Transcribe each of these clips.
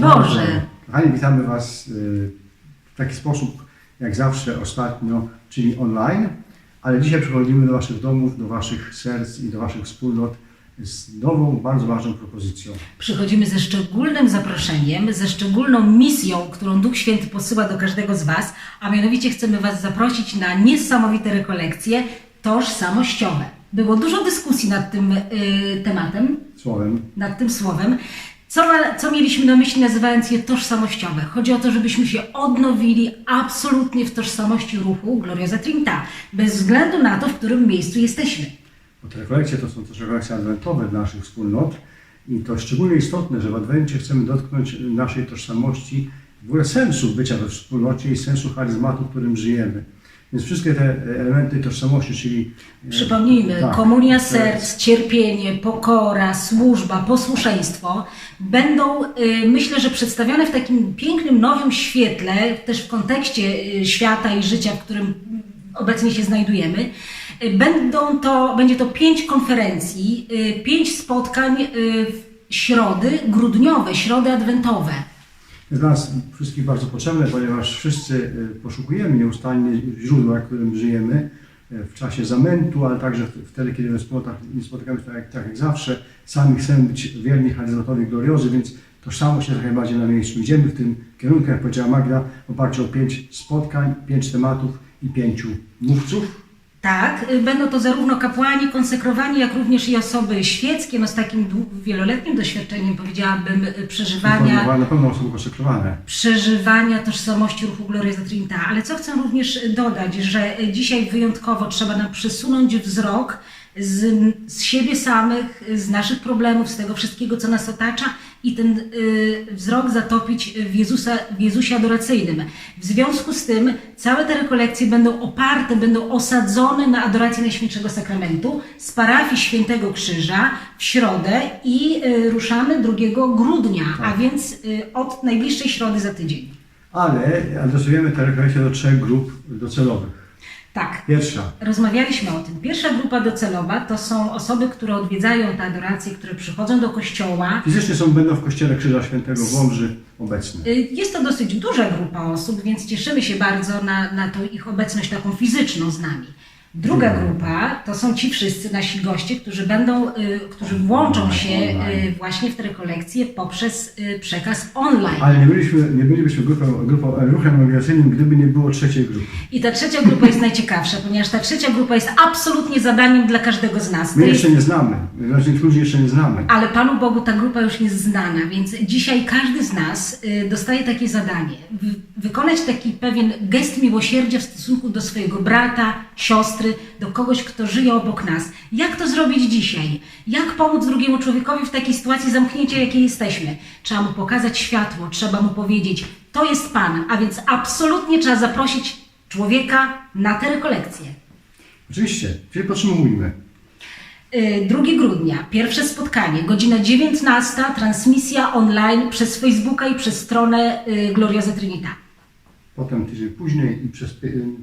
Boże! Kochani, witamy Was y, w taki sposób, jak zawsze ostatnio, czyli online, ale dzisiaj przychodzimy do Waszych domów, do Waszych serc i do Waszych wspólnot z nową, bardzo ważną propozycją. Przychodzimy ze szczególnym zaproszeniem, ze szczególną misją, którą Duch Święty posyła do każdego z Was, a mianowicie chcemy Was zaprosić na niesamowite rekolekcje tożsamościowe. Było dużo dyskusji nad tym y, tematem, Słowem, nad tym słowem. Co, co mieliśmy na myśli nazywając je tożsamościowe? Chodzi o to, żebyśmy się odnowili absolutnie w tożsamości ruchu Gloriosa Trinita, bez względu na to, w którym miejscu jesteśmy. bo te rekolekcje to są też rekolekcje adwentowe dla naszych wspólnot i to szczególnie istotne, że w Adwencie chcemy dotknąć naszej tożsamości, w ogóle sensu bycia we wspólnocie i sensu charyzmatu, w którym żyjemy. Więc wszystkie te elementy tożsamości, czyli... e, Przypomnijmy, tak, komunia serc, cierpienie, pokora, służba, posłuszeństwo będą, y, myślę, że przedstawione w takim pięknym, nowym świetle, też w kontekście y, świata i życia, w którym obecnie się znajdujemy. Y, Będą to, będzie to pięć konferencji, pięć spotkań w środy grudniowe, środy adwentowe. Jest dla nas wszystkich bardzo potrzebne, ponieważ wszyscy y, poszukujemy nieustannie źródła, którym żyjemy y, w czasie zamętu, ale także wtedy, kiedy nie spotykamy się tak jak, tak jak zawsze. Sami chcemy być wierni charyzmatowi gloriozy, więc tożsamość jest najbardziej na miejscu. Idziemy w tym kierunku, jak powiedziała Magda, w oparciu o pięć spotkań, pięć tematów i pięciu mówców. Tak, y, będą to zarówno kapłani konsekrowani, jak również i osoby świeckie, no z takim wieloletnim doświadczeniem, powiedziałabym, y, przeżywania, Na pewno osoby konsekrowane. przeżywania tożsamości ruchu Gloriosa Trinita. Ale co chcę również dodać, że y, dzisiaj wyjątkowo trzeba nam przesunąć wzrok z, z siebie samych, z naszych problemów, z tego wszystkiego, co nas otacza i ten y, wzrok zatopić w, Jezusa, w Jezusie adoracyjnym. W związku z tym całe te rekolekcje będą oparte, będą osadzone na adoracji Najświętszego Sakramentu z parafii Świętego Krzyża w środę i y, ruszamy 2 grudnia, a więc y, od najbliższej środy za tydzień. Ale adresujemy te rekolekcje do trzech grup docelowych. Tak, Pierwsza, Rozmawialiśmy o tym. Pierwsza grupa docelowa to są osoby, które odwiedzają tę adorację, które przychodzą do kościoła. fizycznie są będą w Kościele Krzyża Świętego w Łomży obecne. Y, Jest to dosyć duża grupa osób, więc cieszymy się bardzo na, na tą ich obecność taką fizyczną z nami. Druga grupa to są ci wszyscy nasi goście, którzy będą, y, którzy włączą się y, właśnie w te rekolekcje poprzez y, przekaz online. Ale nie byliśmy, nie bylibyśmy grupą, grupą ruchem emigracyjnym, gdyby nie było trzeciej grupy. I ta trzecia grupa jest najciekawsza, ponieważ ta trzecia grupa jest absolutnie zadaniem dla każdego z nas. My jeszcze nie znamy, znaczy tych ludzi jeszcze nie znamy. Ale Panu Bogu ta grupa już jest znana, więc dzisiaj każdy z nas dostaje takie zadanie. Wy, wykonać taki pewien gest miłosierdzia w stosunku do swojego brata, siostry, do kogoś, kto żyje obok nas. Jak to zrobić dzisiaj? Jak pomóc drugiemu człowiekowi w takiej sytuacji zamknięcia, jakiej jesteśmy? Trzeba mu pokazać światło, trzeba mu powiedzieć, to jest Pan, a więc absolutnie trzeba zaprosić człowieka na te rekolekcje. Oczywiście, czyli podsumujmy. Y, 2 grudnia, pierwsze spotkanie, godzina 19, transmisja online przez Facebooka i przez stronę y, Gloriosa Trinita. Potem tydzień później i przez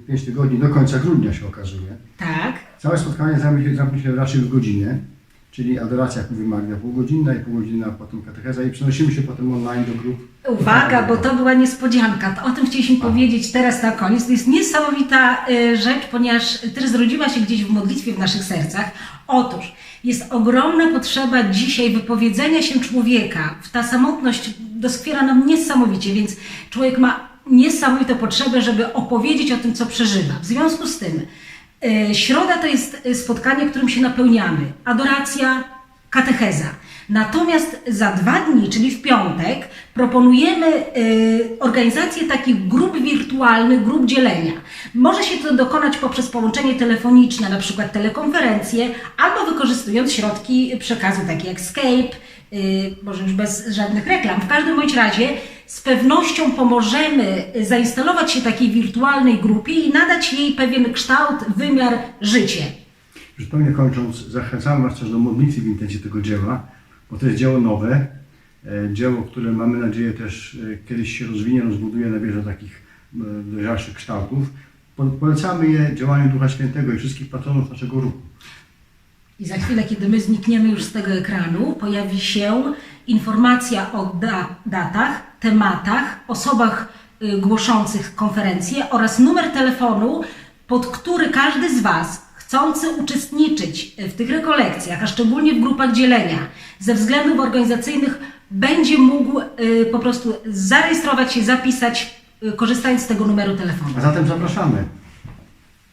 5 tygodni do końca grudnia się okazuje. Tak. Całe spotkanie zamknie się, raczej w godzinę, czyli adoracja, jak mówi Magda, półgodzinna i półgodzinna potem katecheza i przenosimy się potem online do grup. Uwaga, bo to była niespodzianka. O tym chcieliśmy powiedzieć teraz na koniec. To jest niesamowita y, rzecz, ponieważ też zrodziła się gdzieś w modlitwie w naszych sercach. Otóż jest ogromna potrzeba dzisiaj wypowiedzenia się człowieka. Ta samotność doskwiera nam niesamowicie, więc człowiek ma niesamowitą potrzebę, żeby opowiedzieć o tym, co przeżywa. W związku z tym y, środa to jest y, spotkanie, którym się napełniamy. Adoracja, katecheza. Natomiast za dwa dni, czyli w piątek, proponujemy y, organizację takich grup wirtualnych, grup dzielenia. Może się to dokonać poprzez połączenie telefoniczne, na przykład telekonferencje, albo wykorzystując środki przekazu takie jak Skype, y, może już bez żadnych reklam. W każdym bądź razie z pewnością pomożemy zainstalować się takiej wirtualnej grupie i nadać jej pewien kształt, wymiar, życie. Zupełnie kończąc, zachęcamy Was też do modlitwy w intencji tego dzieła, bo to jest dzieło nowe, e, dzieło, które mamy nadzieję też e, kiedyś się rozwinie, rozbuduje, nabierze takich e, dojrzalszych kształtów. Po- Polecamy je działaniu Ducha Świętego i wszystkich patronów naszego ruchu. I za chwilę, kiedy my znikniemy już z tego ekranu, pojawi się informacja o da datach, tematach, osobach y, głoszących konferencję oraz numer telefonu, pod który każdy z Was chcący uczestniczyć w tych rekolekcjach, a szczególnie w grupach dzielenia, ze względów organizacyjnych będzie mógł y, po prostu zarejestrować się, zapisać, y, korzystając z tego numeru telefonu. A zatem zapraszamy.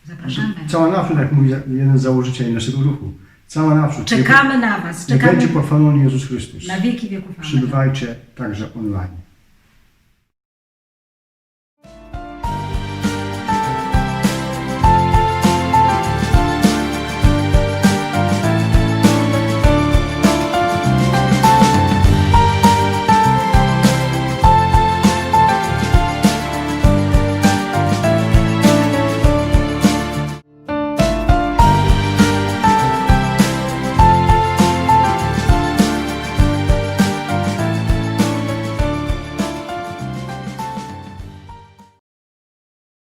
Zapraszamy. Cała naprzód, jak mówi jeden z założycieli naszego ruchu. Cała naprzód. Czekamy na Was. Czekamy będzie pochwalony Jezus Chrystus. na wieki wieków. Przybywajcie także online.